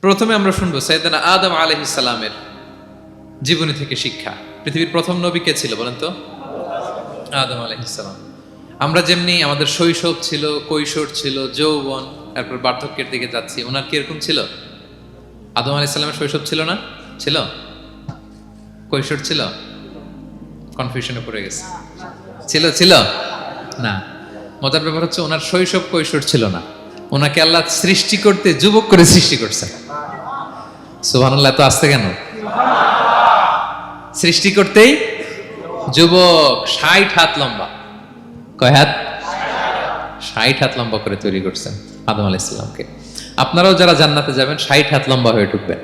প্রথমে আমরা শুনব সৈয়দানা আদম আলহিসাল্লামের জীবনী থেকে শিক্ষা। পৃথিবীর প্রথম নবী কে ছিল বলেন তো? আদম আলহিসাল্লাম আমরা যেমনি আমাদের শৈশব ছিল, কৈশোর ছিল, যৌবন, তারপর বার্ধক্যের দিকে যাচ্ছি, ওনার কি এরকম ছিল? আদম আলাইসাল্লামের শৈশব ছিল না? ছিল? কৈশোর ছিল? কনফিউশনে পড়ে গেছে। ছিল ছিল? না। মজার ব্যাপার হচ্ছে ওনার শৈশব, কৈশোর ছিল না। ওনাকে আল্লাহ সৃষ্টি করতে যুবক করে সৃষ্টি করছে আল্লাহ তো আসতে কেন? সৃষ্টি করতেই যুবক ষাট হাত লম্বা। কয় হাত? ষাট হাত লম্বা করে তৈরি করছেন আদম আলাইসাল্লামকে আপনারাও যারা জান্নাতে যাবেন, ষাট হাত লম্বা হয়ে ঢুকবেন।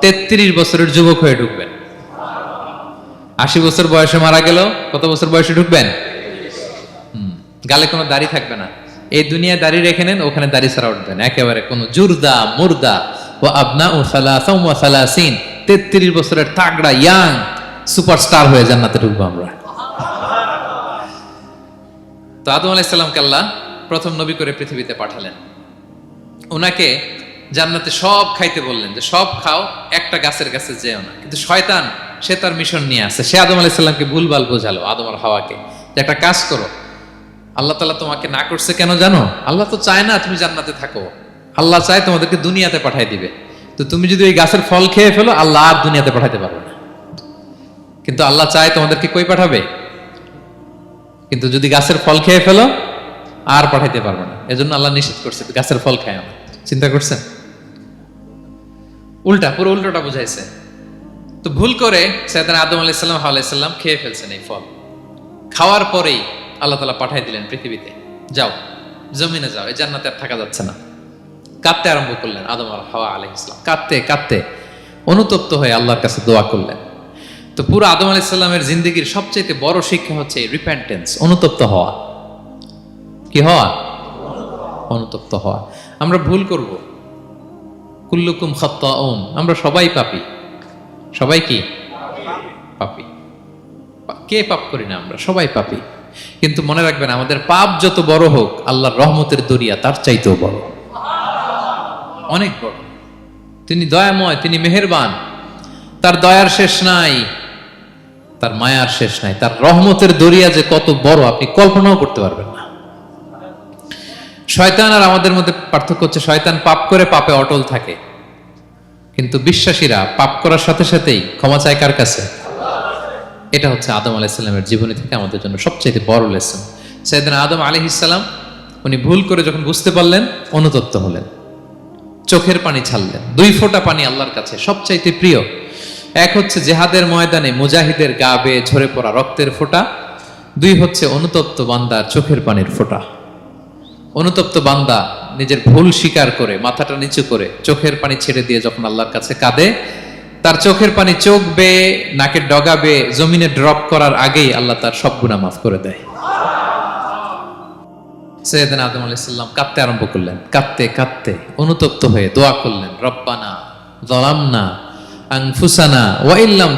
তেত্রিশ বছরের যুবক হয়ে ঢুকবেন। আশি বছর বয়সে মারা গেল, কত বছর বয়সে ঢুকবেন? গালে কোনো দাড়ি থাকবে না। এই দুনিয়া দাড়ি রেখে নেন, ওখানে দাড়ি ছাড়া উঠবেন একেবারে কোনো জুরদা, মুর্দা ও আবনা তেত্রিশ বছরের তাগড়া ইয়াং সুপারস্টার হয়ে জান্নাতে ঢুকবো আমরা। তো আদম আলাইসাল্লামকে আল্লাহ প্রথম নবী করে পৃথিবীতে পাঠালেন। ওনাকে জান্নাতে সব খাইতে বললেন যে, সব খাও, একটা গাছের কাছে যেও না। কিন্তু শয়তান, সে তার মিশন নিয়ে আসে। সে আদম আলাইসাল্লামকে ভুলভাল বোঝালো, আদম হাওয়াকে, যে একটা কাজ করো। আল্লাহ তালা তোমাকে না করছে কেন জানো? আল্লাহ তো চায় না তুমি জান্নাতে থাকো। আল্লাহ চায় তোমাদেরকে দুনিয়াতে পাঠাই দিবে। তো তুমি যদি ওই গাছের ফল খেয়ে ফেলো, আল্লাহ আর দুনিয়াতে পাঠাইতে পারবে না। কিন্তু আল্লাহ চায় তোমাদেরকে কই পাঠাবে? কিন্তু যদি গাছের ফল খেয়ে ফেলো, আর পাঠাইতে পারবে না। এজন্য আল্লাহ নিষেধ করছে, গাছের ফল খায় আমার চিন্তা করছেন? উল্টা, পুরো উল্টোটা বুঝাইছে। তো ভুল করে সৈয়দান আদম আলাইসাল্লাম আলাইসাল্লাম খেয়ে ফেলছেন এই ফল। খাওয়ার পরেই আল্লাহ তালা পাঠাই দিলেন পৃথিবীতে। যাও, জমিনে যাও, এই জান্নাতে আর থাকা যাচ্ছে না। কাঁদতে আরম্ভ করলেন, আদম আর হাওয়া আলহ ইসলাম কাঁদতে কাঁদতে অনুতপ্ত হয়ে আল্লাহর কাছে দোয়া করলেন। তো পুরো আদম আলাইসাল্লামের জিন্দগির সবচেয়ে বড় শিক্ষা হচ্ছে রিপেন্টেন্স অনুতপ্ত হওয়া। কি হওয়া? অনুতপ্ত হওয়া। আমরা ভুল করব। কুল্লুকুম খত্তাউন, আমরা সবাই পাপি। সবাই কি? পাপি। কে পাপ করি না আমরা? সবাই পাপি। কিন্তু মনে রাখবেন, আমাদের পাপ যত বড় হোক, আল্লাহর রহমতের দরিয়া তার চাইতেও বড়। অনেক বড়। তিনি দয়াময়, তিনি মেহেরবান। তার দয়ার শেষ নাই, তার মায়ার শেষ নাই, তার রহমতের দরিয়া যে কত বড়, আপনি কল্পনাও করতে পারবেন না। শয়তান আর আমাদের মধ্যে পার্থক্য হচ্ছে, শয়তান পাপ করে পাপে অটল থাকে। কিন্তু বিশ্বাসীরা পাপ করার সাথে সাথেই ক্ষমা চায় কার কাছে? এটা হচ্ছে আদম আলাইসাল্লামের জীবনী থেকে আমাদের জন্য সবচেয়ে বড় লেসন সেদিন আদম আলি ইসাল্লাম উনি ভুল করে যখন বুঝতে পারলেন, অনুতপ্ত হলেন। চোখের পানি ছাড়লেন। দুই ফোঁটা পানি আল্লাহর কাছে সবচাইতে প্রিয়। এক হচ্ছে জেহাদের ময়দানে মুজাহিদের গা বেয়ে ঝরে পড়া রক্তের ফোঁটা। দুই হচ্ছে অনুতপ্ত বান্দার চোখের পানির ফোঁটা। অনুতপ্ত বান্দা নিজের ভুল স্বীকার করে, মাথাটা নিচু করে চোখের পানি ছেড়ে দিয়ে যখন আল্লাহর কাছে কাঁদে, তার চোখের পানি চোখ বেয়ে, নাকের ডগা বেয়ে, জমিনে ড্রপ করার আগেই আল্লাহ তার সব গুণা মাফ করে দেয়। সৈয়দিন আদম আলাইসাল্লাম কাঁদতে আরম্ভ করলেন। কাঁদতে কাঁদতে অনুতপ্ত হয়ে দোয়া করলেন, রব্বানা জলামনা আনফুসানা ওয়াইল্লাম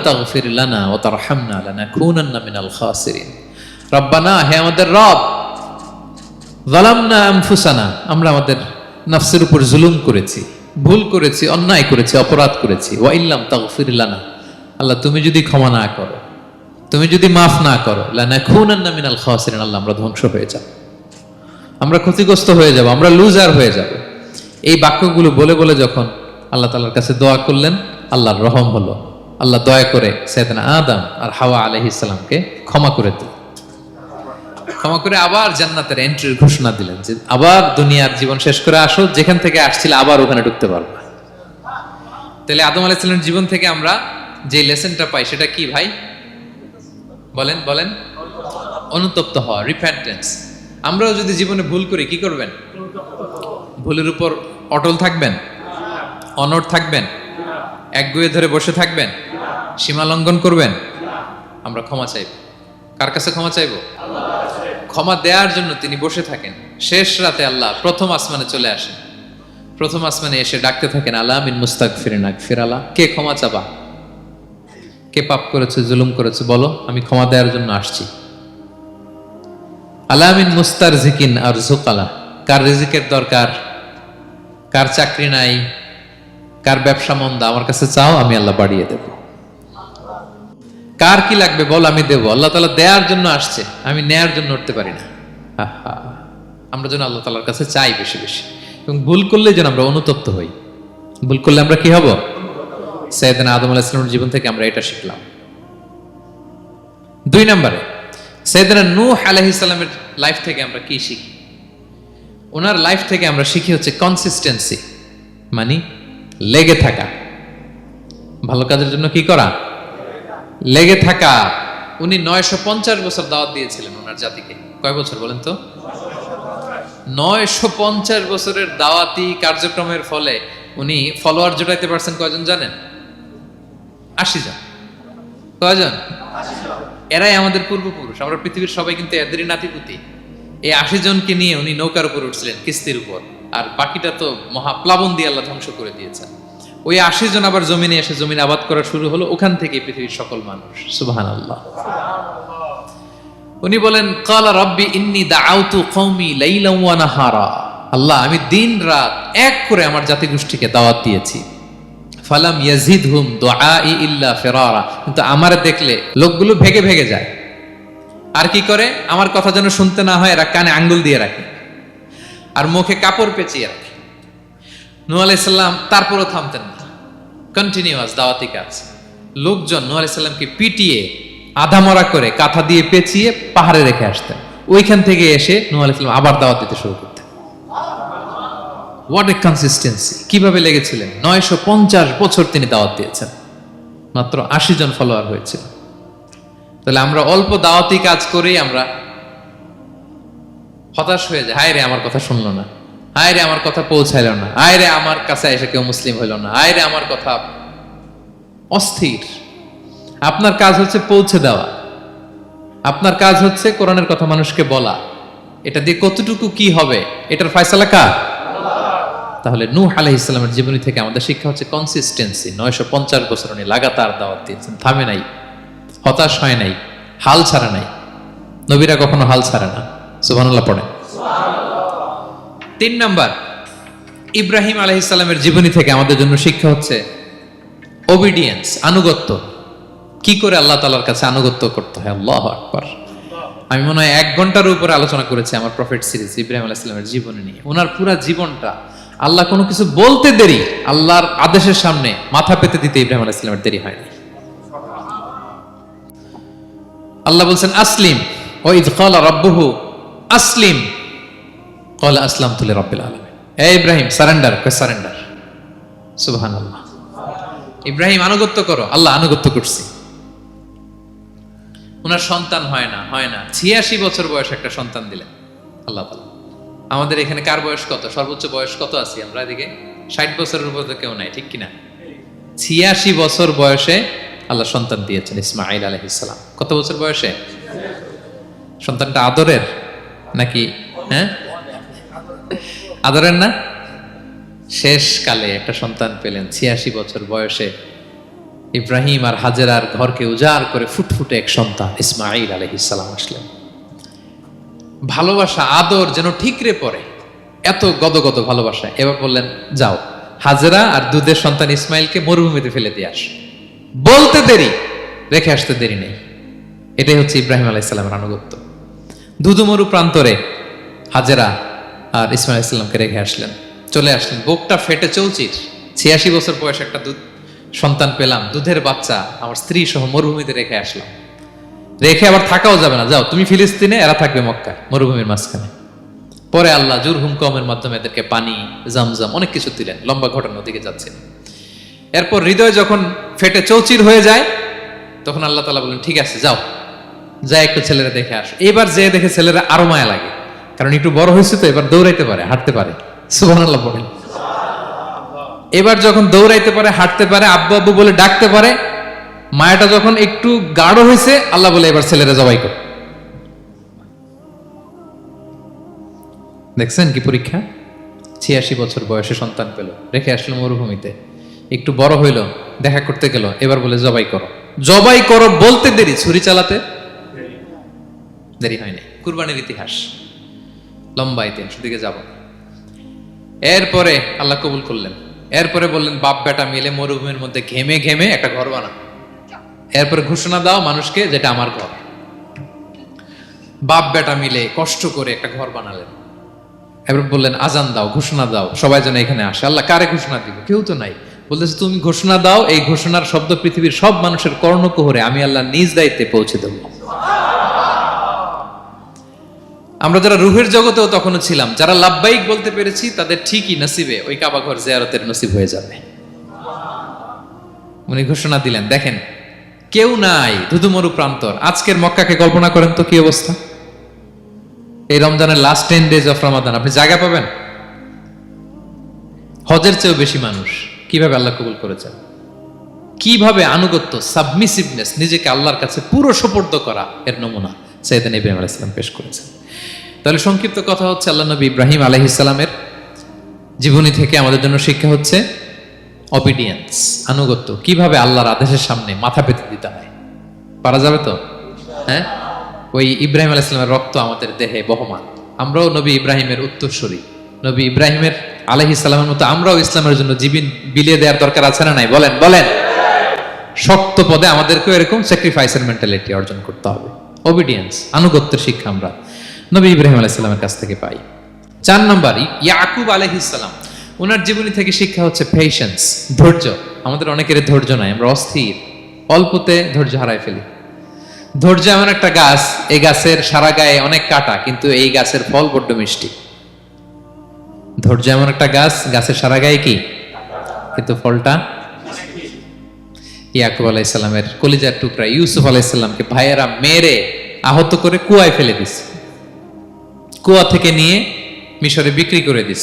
লানা ওয়া তারহামনা লানাকুনান্না মিনাল খাসিরিন। রব্বানা, হে আমাদের রব আনফুসানা, আমরা আমাদের নফসের উপর জুলুম করেছি, ভুল করেছি, অন্যায় করেছি, অপরাধ করেছি। ওয়াইল্লাম তাগফির লানা, আল্লাহ তুমি যদি ক্ষমা না করো, তুমি যদি মাফ না করো, লানাকুনান্না মিনাল খাসিরিন, আল্লাহ আমরা ধ্বংস হয়ে যাব। আমরা ক্ষতিগ্রস্ত হয়ে যাব, আমরা লুজার হয়ে যাব। এই বাক্যগুলো বলে বলে যখন আল্লাহ তালার কাছে দোয়া করলেন, আল্লাহর রহম হলো। আল্লাহ দয়া করে সেদিন আদম আর হাওয়া আলহ ইসলামকে ক্ষমা করে দিল ক্ষমা করে আবার জান্নাতের এন্ট্রির ঘোষণা দিলেন যে, আবার দুনিয়ার জীবন শেষ করে আসো, যেখান থেকে আসছিল আবার ওখানে ঢুকতে পারবা। তাহলে আদম আলাইসাল্লামের জীবন থেকে আমরা যে লেসনটা পাই, সেটা কি ভাই? বলেন বলেন। অনুতপ্ত হওয়া রিপেন্টেন্স আমরাও যদি জীবনে ভুল করি, কি করবেন? ভুলের উপর অটল থাকবেন? অনড় থাকবেন? একগুয়ে ধরে বসে থাকবেন? সীমা লঙ্ঘন করবেন? আমরা ক্ষমা চাইব। কার কাছে ক্ষমা চাইব? ক্ষমা দেওয়ার জন্য তিনি বসে থাকেন। শেষ রাতে আল্লাহ প্রথম আসমানে চলে আসেন। প্রথম আসমানে এসে ডাকতে থাকেন, আল্লাহ মিন মুস্তাক ফিরেন ফির আল্লাহ। কে ক্ষমা চাবা? কে পাপ করেছে, জুলুম করেছে, বলো, আমি ক্ষমা দেওয়ার জন্য আসছি। আলামিন মুস্তার জিকিন আর জুকালা। কার রিজিকের দরকার? কার চাকরি নাই? কার ব্যবসা মন্দা? আমার কাছে চাও, আমি আল্লাহ বাড়িয়ে দেব। কার কি লাগবে বল, আমি দেব। আল্লাহ তালা দেওয়ার জন্য আসছে, আমি নেয়ার জন্য উঠতে পারি না। আমরা যেন আল্লাহ তালার কাছে চাই বেশি বেশি। এবং ভুল করলে যেন আমরা অনুতপ্ত হই। ভুল করলে আমরা কি হব? সৈয়দান আদম আলাহিসামের জীবন থেকে আমরা এটা শিখলাম। দুই নম্বরে সৈয়দানা নূহ আলাইহিসাল্লামের লাইফ থেকে আমরা কি শিখি? ওনার লাইফ থেকে আমরা শিখি হচ্ছে কনসিস্টেন্সি মানে লেগে থাকা। ভালো কাজের জন্য কি করা? লেগে থাকা। উনি নয়শো পঞ্চাশ বছর দাওয়াত দিয়েছিলেন ওনার জাতিকে। কয় বছর বলেন তো? নয়শো পঞ্চাশ বছরের দাওয়াতি কার্যক্রমের ফলে উনি ফলোয়ার জোটাইতে পারছেন কয়জন জানেন? আশি জন। কয়জন? এরাই আমাদের পূর্বপুরুষ। আমরা পৃথিবীর সবাই কিন্তু এদেরই নাতিপুতি। এই আশি জনকে নিয়ে উনি নৌকার উপর উঠছিলেন, কিস্তির উপর। আর বাকিটা তো মহাপ্লাবন দিয়ে আল্লাহ ধ্বংস করে দিয়েছেন। ওই আশি জন আবার জমিনে এসে জমিন আবাদ করা শুরু হলো, ওখান থেকে পৃথিবীর সকল মানুষ। সুবাহান আল্লাহ উনি বলেন, কালা রব্বি ইন্নি দাআউতু কওমি লাইলাম ওয়া নাহারা। আল্লাহ, আমি দিন রাত এক করে আমার জাতি গোষ্ঠীকে দাওয়াত দিয়েছি। ফালাম ইয়াজিদহুম দুআই ইল্লা ফিরারা। কিন্তু আমার দেখলে লোকগুলো ভেগে ভেগে যায়। আর কি করে? আমার কথা যেন শুনতে না হয়, এরা কানে আঙ্গুল দিয়ে রাখে। আর মুখে কাপড় পেঁচিয়ে রাখে। নূহ আলাইসাল্লাম তারপরও থামতেন না। কন্টিনিউয়াস দাওয়াতি কাজ। লোকজন নূহ আলাইসাল্লামকে পিটিয়ে, আধামরা করে কাঁথা দিয়ে পেঁচিয়ে পাহাড়ে রেখে আসতেন। ওইখান থেকে এসে নূহ আলাইসাল্লাম আবার দাওয়াত দিতে শুরু করতেন হোয়াট এ কনসিস্টেন্সি কীভাবে লেগেছিলেন? নয়শো পঞ্চাশ বছর তিনি দাওয়াত দিয়েছেন। মাত্র আশি জন ফলোয়ার হয়েছিল। তাহলে আমরা অল্প দাওয়াতি কাজ করেই আমরা হতাশ হয়ে যায় হায় রে আমার কথা শুনলো না। হায় রে আমার কথা পৌঁছাইল না। হায় রে আমার কাছে এসে কেউ মুসলিম হইল না। হায় রে আমার কথা অস্থির। আপনার কাজ হচ্ছে পৌঁছে দেওয়া। আপনার কাজ হচ্ছে কোরআনের কথা মানুষকে বলা। এটা দিয়ে কতটুকু কি হবে? এটার ফয়সালা কার? তাহলে নূহ আলাইহিস ইসলামের জীবনী থেকে আমাদের শিক্ষা হচ্ছে কনসিস্টেন্সি নয়শো পঞ্চাশ বছর উনি লাগাতার দাওয়াত দিয়েছেন। থামে নাই, হতাশ হয় নাই, হাল ছাড়া নাই। নবীরা কখনো হাল ছাড়ে না। সুবহানাল্লাহ পড়ে তিন নাম্বার, ইব্রাহিম আলাইহিসসালামের জীবনী থেকে আমাদের জন্য শিক্ষা হচ্ছে ওবিডিয়েন্স আনুগত্য। কি করে আল্লাহ তালার কাছে আনুগত্য করতে হয়? আল্লাহ আকবার। আমি মনে হয় এক ঘণ্টার উপরে আলোচনা করেছি আমার প্রফেট সিরিজ ইব্রাহিম আলাইহিসসালামের জীবনী নিয়ে। ওনার পুরা জীবনটা আল্লাহ কোনো কিছু বলতে দেরি, আল্লাহর আদেশের সামনে মাথা পেতে দিতে ইব্রাহিম আলাইহিসসালামের দেরি হয়নি। আল্লাহ বলছেন, আসলিম। ও ইদ ক্বালা রাব্বুহু, আসলিম। ক্বালা আসলামতু লিরাব্বিল আলামিন। এ ইব্রাহিম, সারেন্ডার। সারেন্ডার? সুবহানাল্লাহ। ইব্রাহিম, আনুগত্য করো। আল্লাহ, আনুগত্য করছি। ওনার সন্তান হয় না হয় না। ছিয়াশি বছর বয়স একটা সন্তান দিলেন। আল্লাহ তাআলা আমাদের এখানে কার বয়স কত? সর্বোচ্চ বয়স কত আছি আমরা এদিকে? ষাট বছরের উপর তো কেউ নাই, ঠিক কিনা? ছিয়াশি বছর বয়সে আল্লাহ সন্তান দিয়েছেন ইসমাইল আলহিসাম কত বছর বয়সে? সন্তানটা আদরের নাকি হ্যাঁ? আদরের না? শেষ কালে একটা সন্তান পেলেন, ছিয়াশি বছর বয়সে ইব্রাহিম আর হাজেরার ঘরকে উজাড় করে ফুটফুটে এক সন্তান ইসমাইল আলহিসাম আসলেন। ভালোবাসা, আদর যেন ঠিকরে পড়ে। এত গদগদ ভালোবাসা। এবার বললেন, যাও, হাজেরা আর দুধের সন্তান ইসমাইলকে মরুভূমিতে ফেলে দিয়ে আস। বলতে দেরি, রেখে আসতে দেরি নেই। এটাই হচ্ছে ইব্রাহিম আলাইসাল্লামের আনুগত্য। দুদুমরু প্রান্তরে হাজেরা আর ইসমাইল ইসলামকে রেখে আসলেন। চলে আসলেন। বুকটা ফেটে চৌচির ছিয়াশি বছর বয়স একটা দুধ সন্তান পেলাম। দুধের বাচ্চা, আমার স্ত্রী সহ মরুভূমিতে রেখে আসলাম। রেখে আবার থাকাও যাবে না। যাও, তুমি ফিলিস্তিনে, এরা থাকবে মক্কা মরুভূমির মাঝখানে। পরে আল্লাহ জুরহুম কমের মাধ্যমে এদেরকে পানি, জামজাম অনেক কিছু দিলেন, লম্বা ঘটনার দিকে যাচ্ছে। এরপর হৃদয় যখন ফেটে চৌচির হয়ে যায়, তখন আল্লাহ তালা বলেন ঠিক আছে, যাও। যা একটু ছেলেরা দেখে আস। এবার যে দেখে ছেলেরা আরও মায়া লাগে, কারণ একটু বড় হয়েছে তো, এবার দৌড়াইতে পারে, হাঁটতে পারে। বলেন। এবার যখন দৌড়াইতে পারে, হাঁটতে পারে, আব্বু আব্বু বলে ডাকতে পারে মায়াটা যখন একটু গাঢ় হয়েছে আল্লাহ বলে এবার ছেলেরা জবাই কর। দেখছেন কি পরীক্ষা? ছিয়াশি বছর বয়সে সন্তান পেল রেখে আসলো মরুভূমিতে। একটু বড় হইল দেখা করতে গেল এবার বলে জবাই করো। জবাই করো বলতে দেরি ছুরি চালাতে? দেরি। হয়নি কুরবানির ইতিহাস। লম্বা ইতিহাস দিকে যাব। এরপরে আল্লাহ কবুল করলেন। এরপরে বললেন বাপ বেটা মিলে মরুভূমির মধ্যে ঘেমে ঘেমে একটা ঘর বানা এরপরে ঘোষণা দাও মানুষকে যেটা আমার ঘর। বাপ বেটা মিলে কষ্ট করে একটা ঘর বানালেন। এবার বললেন, আজান দাও, ঘোষণা দাও, সবাই যেন এখানে আসে। আল্লাহ কারে ঘোষণা দিব? কেউ তো নাই। বলতেছে, তুমি ঘোষণা দাও, এই ঘোষণার শব্দ পৃথিবীর সব মানুষের কর্ণকুহরে আমি আল্লাহ নিজ দায়িত্বে পৌঁছে দেব। আমরা যারা রুহের জগতেও তখনও ছিলাম, যারা লাভবাহিক বলতে পেরেছি, তাদের ঠিকই নসিবে ওই কাবাঘর জিয়ারতের নসিব হয়ে যাবে। উনি ঘোষণা দিলেন, দেখেন কেউ নাই, ধুধুমরু প্রান্তর। আজকের মক্কাকে কল্পনা করেন তো কি অবস্থা? এই রমজানের last ten days of Ramadan আপনি জায়গা পাবেন? হজের চেয়েও বেশি মানুষ। কীভাবে আল্লাহ কবুল করেছেন? কীভাবে আনুগত্য সাবমিসিভনেস নিজেকে আল্লাহর কাছে পুরো সোপর্দ করা এর নমুনা সৈয়দান ইব্রাহিম আলাইহিস সালাম পেশ করেছেন। তাহলে সংক্ষিপ্ত কথা হচ্ছে, আল্লাহ নবী ইব্রাহিম আলাইহিস সালামের জীবনী থেকে আমাদের জন্য শিক্ষা হচ্ছে অবিডিয়েন্স আনুগত্য, কীভাবে আল্লাহর আদেশের সামনে মাথা পেতে দিতে হয়। পারা যাবে তো? হ্যাঁ? ওই ইব্রাহিম আলাইসালামের রক্ত আমাদের দেহে বহমান। আমরাও নবী ইব্রাহিমের উত্তরসূরি। নবী ইব্রাহিমের আলহি সালামের মতো আমরাও ইসলামের জন্য জীবন বিলিয়ে দেওয়ার দরকার আছে না নাই? বলেন বলেন। শক্ত পদে আমাদেরকেও এরকম স্যাক্রিফাইসের মেন্টালিটি অর্জন করতে হবে। ওবিডিয়েন্স আনুগত্যের শিক্ষা আমরা নবী ইব্রাহিম আলাইসালামের কাছ থেকে পাই। চার নম্বর, ইয়াকুব আলহিসাল্লাম ওনার জীবনী থেকে শিক্ষা হচ্ছে পেশেন্স ধৈর্য। আমাদের অনেকের ধৈর্য নাই, আমরা অস্থির। অল্পতে ধৈর্য হারাই ফেলি। ধৈর্য এমন একটা গাছ, এই গাছের সারা গায়ে অনেক কাটা, কিন্তু এই গাছের ফল বড্ড মিষ্টি। ধৈর্য এমন একটা গাছ, গাছের সারা গায়ে কি? কিন্তু ফলটা? ইয়াকুব আলাইসাল্লামের কলিজার টুকরা, ইউসুফ আলাইসাল্লামকে ভাইয়েরা মেরে আহত করে কুয়ায় ফেলে দিস কুয়া থেকে নিয়ে মিশরে বিক্রি করে দিস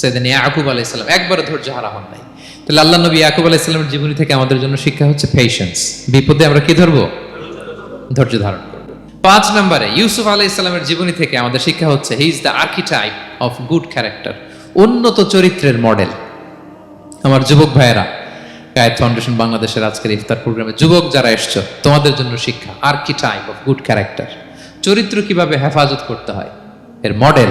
সেদিন ইয়াকুব আলাইসাল্লাম একবার ধৈর্য হারা হন নাই। তাহলে আল্লাহ নবী ইয়াকুব আলাইসাল্লামের জীবনী থেকে আমাদের জন্য শিক্ষা হচ্ছে পেশেন্স বিপদে আমরা কি ধরবো? ধৈর্য ধারণ পাঁচ নম্বরে, ইউসুফ আলাইসাল্লামের জীবনী থেকে আমাদের শিক্ষা হচ্ছে he is the archetype of good character উন্নত চরিত্রের মডেল আমার যুবক ভাইয়েরা গায়েত ফাউন্ডেশন বাংলাদেশের আজকের ইফতার প্রোগ্রামে যুবক যারা এসছো, তোমাদের জন্য শিক্ষা আর্কিটাইপ অফ গুড ক্যারেক্টার চরিত্র কীভাবে হেফাজত করতে হয়? এর মডেল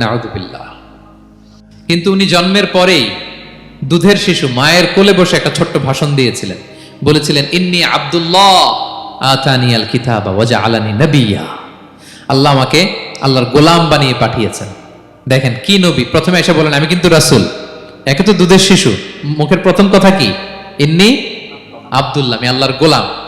নাহদুবিল্লাহ কিন্তু উনি জন্মের পরেই দুধের শিশু মায়ের কোলে বসে একটা ছোট্ট ভাষণ দিয়েছিলেন। বলেছিলেন, ইন্নি আব্দুল্লাহ ওয়াজা আলানি নবিয়া। আল্লাহ আমাকে আল্লাহর গোলাম বানিয়ে পাঠিয়েছেন। দেখেন, কি নবী? প্রথমে এসে বলেন, আমি কিন্তু রাসুল। একে তো দুধের শিশু। মুখের প্রথম কথা কি? ইন্নি আব্দুল্লাহ, আমি আল্লাহর গোলাম।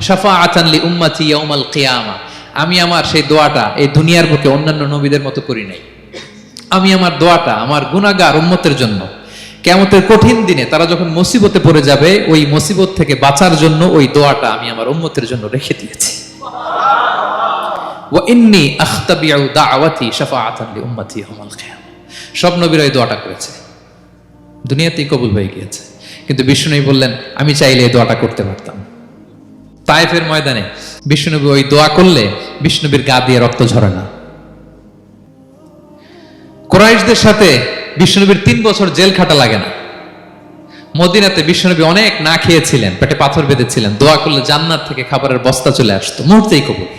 দাওয়াতি শাফাআতান লি উম্মতি ইয়াউমাল কিয়ামা। আমি আমার সেই দোয়াটা এই দুনিয়ার বুকে অন্যান্য নবীদের মতো করি নাই। আমি আমার দোয়াটা আমার গুনাহগার উম্মতের জন্য। কেমতের কঠিন দিনে তারা যখন মুসিবতে পড়ে যাবে, ওই মুসিবত থেকে বাঁচার জন্য ওই দোয়াটা আমি আমার উম্মতের জন্য রেখে দিয়েছি। ইন্নি আখতাবিউ দাওয়াতি শাফাআতান লি উম্মতি ইয়াউমাল কিয়ামা। সব নবীরা এই দোয়াটা করেছে। দুনিয়াতেই কবুল হয়ে গিয়েছে। কিন্তু বিষ্ণুনবী বললেন, আমি চাইলে এই দোয়াটা করতে পারতাম। তাইফের ময়দানে বিষ্ণুনবী ওই দোয়া করলে বিষ্ণুবীর গা দিয়ে রক্ত ঝরে না। কোরাইশদের সাথে বিষ্ণুনবীর তিন বছর জেল খাটা লাগে না। মদিনাতে বিষ্ণুনবী অনেক না খেয়েছিলেন, পেটে পাথর বেঁধেছিলেন, দোয়া করলে জান্নাত থেকে খাবারের বস্তা চলে আসতো মুহূর্তেই কবুল।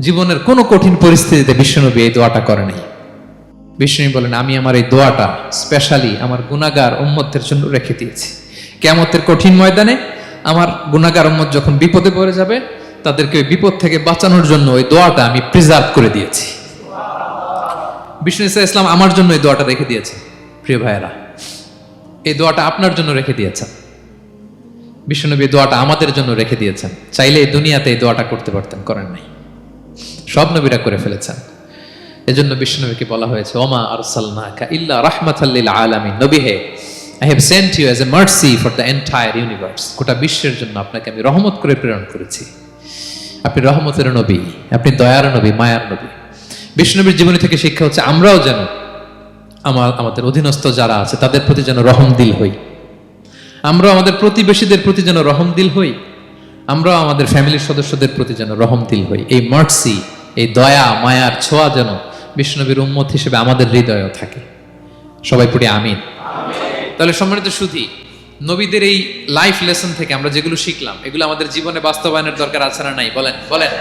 জীবনের কোনো কঠিন পরিস্থিতিতে বিষ্ণুনবী এই দোয়াটা করে নাই। বিষ্ণু বলেন, আমি আমার এই দোয়াটা স্পেশালি আমার গুনাগার উম্মতের জন্য রেখে দিয়েছি। কেমতের কঠিন ময়দানে আমার গুনাগার উম্মত যখন বিপদে পড়ে যাবে, তাদেরকে বিপদ থেকে বাঁচানোর জন্য ওই দোয়াটা আমি প্রিজার্ভ করে দিয়েছি। বিষ্ণু ইসা ইসলাম আমার জন্য এই দোয়াটা রেখে দিয়েছে, প্রিয় ভাইয়েরা। এই দোয়াটা আপনার জন্য রেখে দিয়েছেন। বিষ্ণুনবী দোয়াটা আমাদের জন্য রেখে দিয়েছেন। চাইলে এই দুনিয়াতে এই দোয়াটা করতে পারতেন, করেন নাই। সব নবীরা করে ফেলেছেন। এজন্য বিষ্ণুনবীকে বলা হয়েছে, ওমা আর আরসালনাকা ইল্লা রাহমাতাল্লিল আলামিন। নবী হে I have sent you as a mercy for the entire universe গোটা বিশ্বের জন্য আপনাকে আমি রহমত করে প্রেরণ করেছি। আপনি রহমতের নবী, আপনি দয়ার নবী, মায়ার নবী। বিষ্ণুনবীর জীবনী থেকে শিক্ষা হচ্ছে, আমরাও যেন আমার, আমাদের অধীনস্থ যারা আছে, তাদের প্রতি যেন রহম দিল হই। আমরা আমাদের প্রতিবেশীদের প্রতি যেন রহম দিল হই। আমরা আমাদের ফ্যামিলির সদস্যদের প্রতি যেন রহম দিল হই। এই মার্সি এই দয়া, মায়ার ছোঁয়া যেন বিষ্ণুনবীর উম্মত হিসেবে আমাদের হৃদয়েও থাকে। সবাই পড়ি আমিন। তাহলে সম্মানিত সুধি, নবীদের এই লাইফ লেসন থেকে আমরা যেগুলো শিখলাম, এগুলো আমাদের জীবনে বাস্তবায়নের দরকার আছে না নাই? বলেন বলেন।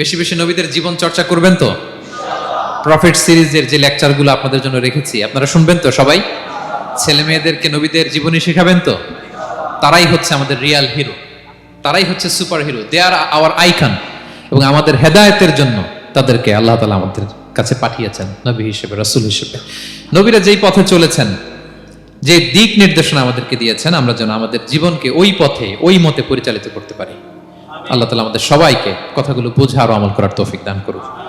বেশি বেশি নবীদের জীবন চর্চা করবেন তো? প্রফিট সিরিজের যে লেকচারগুলো আপনাদের জন্য রেখেছি, আপনারা শুনবেন তো সবাই? ছেলে মেয়েদেরকে নবীদের জীবনী শেখাবেন তো? তারাই হচ্ছে আমাদের রিয়াল হিরো তারাই হচ্ছে super hero they are our icon এবং আমাদের হেদায়তের জন্য তাদেরকে আল্লাহ তালা আমাদের কাছে পাঠিয়েছেন, নবী হিসেবে, রসুল হিসেবে। নবীরা যেই পথে চলেছেন যে দিক নির্দেশনা আমাদেরকে দিয়েছেন, আমরা যেন আমাদের জীবনকে ওই পথে, ওই মতে পরিচালিত করতে পারি। আল্লাহ তালা আমাদের সবাইকে কথাগুলো বোঝা আর আমল করার তৌফিক দান করুক।